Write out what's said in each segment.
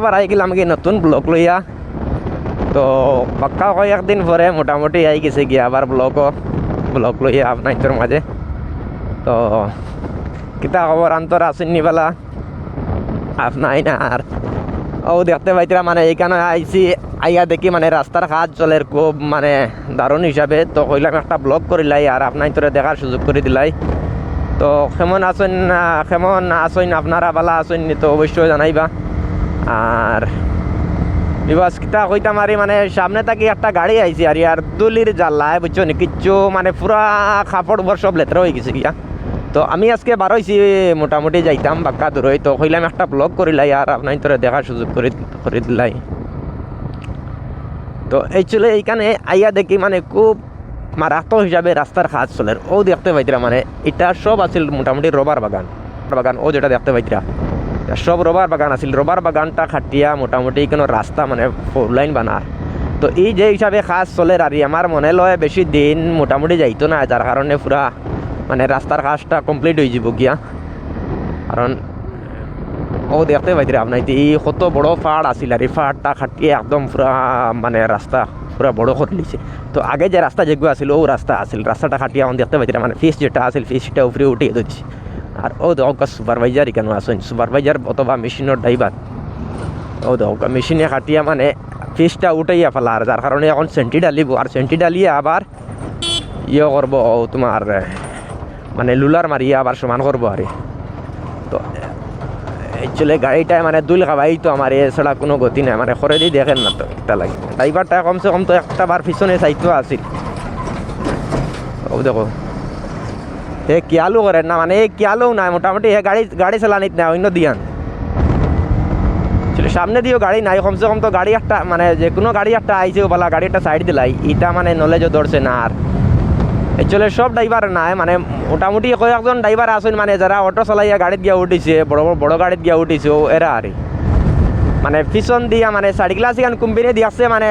আবার আই গেলাম কি নতুন ব্লক লইয়া। তো পাক্কা কয়েকদিন পরে মোটামুটি আই গেছে গিয়া আবার ব্লকও ব্লক লইয়া আপনার মাঝে তো কিতা খবর আন্তর আসেননি বেলা? আপনাই না আর ও দেখতে পাইতরা মানে এইখানে আইসি আইয়া দেখি মানে রাস্তার কাজ চলে খুব মানে দারুণ হিসাবে তো কইলাম একটা ব্লগ করিলাই আর আপনার তোরে দেখার সুযোগ করে দিলাই। তো কেমন আসেন কেমন আসেন আপনারা বালা আসেন তো অবশ্যই জানাইবা। আর বিবাস, কিতা কইতাম আরে মানে সামনে থাকি একটা গাড়ি আইছে আর ইয়ার দুলির জ্বালায় বুঝছ নি? কিচ্ছু মানে পুরা কাপড় উপর সব লেতরা হয়ে গেছে গিয়া তো আমি আজকে বার হয়েছি মোটামুটি যাইতাম বাক্কা দূরই তো কইলাম একটা ব্লগ করিলাই আর আপনার তোরে দেখার সুযোগ করে করে দিলাই। তো এই চলে এইখানে আইয়া দেখি মানে খুব মারাত্মক হিসাবে রাস্তার কাজ চলে। ও দেখতে পাইতরা মানে এটা সব আছিল মোটামুটি রবার বাগান। বাগান ও যেটা দেখতে পাইতরা সব রবার বাগান আছিল রবার বাগানটা খাটিয়া মোটামুটি কোনো রাস্তা মানে ফোর লাইন বানার তো এই যে হিসাবে কাজ চলে আর আমার মনে লয় বেশি দিন মোটামুটি যাইতো না যার কারণে পুরা মানে রাস্তার কাজটা কমপ্লিট হয়ে যাব গিয়া কারণ ও দেখতে পাইতে আপনার এই কত বড় পাহাড় আছিল আর এই পাহাড়টা খাটিয়ে একদম পুরা মানে রাস্তা পুরা বড় করে লিছে তো আগে যে রাস্তা যেগুলো আছিল ও রাস্তা আছিল রাস্তাটা খাটিয়ে আমার দেখতে পাইতে মানে ফিস যেটা আছিল ফিসটা উপরে উঠিয়ে দিচ্ছে আর ও দৌকা সুপারভাইজার কেন আসেন সুপারভাইজার অথবা মেশিনের ড্রাইভার ও দৌকা মেশিনে কাটিয়া মানে ফিসটা উঠাইয়া ফেলা আর যার কারণে এখন সেন্টি ডালিব আর সেন্টি ডালিয়ে আবার ইয়ে করব তোমার মানে লুলার মারিয়ে আবার সমান করব আরে তো অ্যাকচুয়ালি গাড়িটায় মানে দুল খাবাই তো আমার এছাড়া কোনো গতি নাই। মানে খরে দিয়ে দেখেন না তো, এটা লাগে। ড্রাইভারটা কমসে কম তো একটা বার পিছনে চাইতো আছিল। ও দেখো। হে কিয়ালু করেন না মানে এই কিয়ালু নাই, মোটামুটি হে গাড়ি গাড়ি চালানিত না অন্য দিয়ান। সামনে দিয়েও গাড়ি নাই, কমসে কম তো গাড়ি একটা মানে যে কোনো গাড়ি একটা আইছে বলা গাড়ি একটা সাইড দিলাই এটা মানে নলেজও ধরছে না আর। অ্যাকচুয়ালি সব ড্রাইভার নাই মানে মোটামুটি কয়েকজন ড্রাইভার আছেন মানে যারা অটো চালাইয়া গাড়িত গিয়া উঠিছে, বড় বড় বড় গাড়িত গিয়া উঠিছে এরা আর। মানে পিছন দিয়া মানে সাইড গ্লাস এখান কোম্পানি দিয়াছে মানে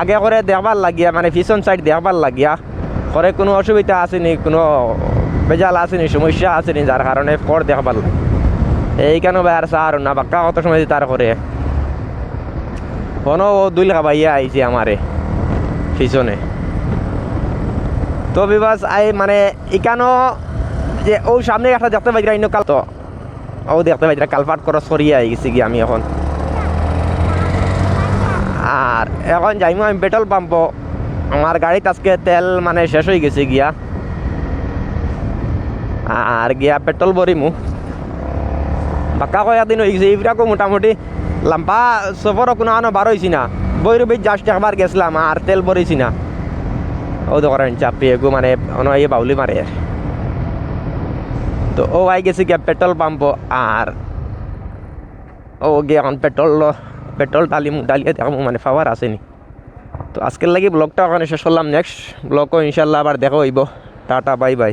আগে করে দেখবার লাগিয়া মানে পিছন সাইড দেখবার লাগিয়া করে কোনো অসুবিধা আসেনি কোনো বেজাল আসেনি সমস্যা আসেনি, যার কারণে পর দেখবার লাগে এইখানেও বাইর সার না বাক্কা কত সময় তার করে কোনো ও দুই খাবাইয়া আইছে আমারে, পিছনে। তো বিবাস আই মানে এখানো যে ও সামনে একটা দেখতে পাই ইনো কাল তো। ও দেখতে পাই কালপাট ক্রস করিয়ে আই গেছি কি আমি এখন। আর এখন যাইমু, আমি পেট্রোল পাম্প। আমার গাড়িতে আজকে তেল মানে শেষ হয়ে গেছে গিয়া। আর গিয়া পেট্রোল ভরিমু বাক্কা কয়েকদিন হয়ে গেছে এইবিলাকও মোটামুটি লম্বা সফরও কোনো আনো বার হয়েছি না। বৈরবীর জাস্ট একবার গেছিলাম আর তেল ভরেছি না। ও তো করেন চাপিয়ে গো মানে অন ইয়ে বাউলি মারে তো ও আই গেছে গিয়া পেট্রোল পাম্প আর ও গিয়ে এখন পেট্রোল পেট্রোল ডালিম ডালিয়ে দেখো মানে পাওয়ার আসেনি তো আজকের লাগি ব্লগটা ওখানে শেষ করলাম নেক্সট ব্লগও ইনশাল্লাহ আবার দেখা হইব। Tata, bye bye.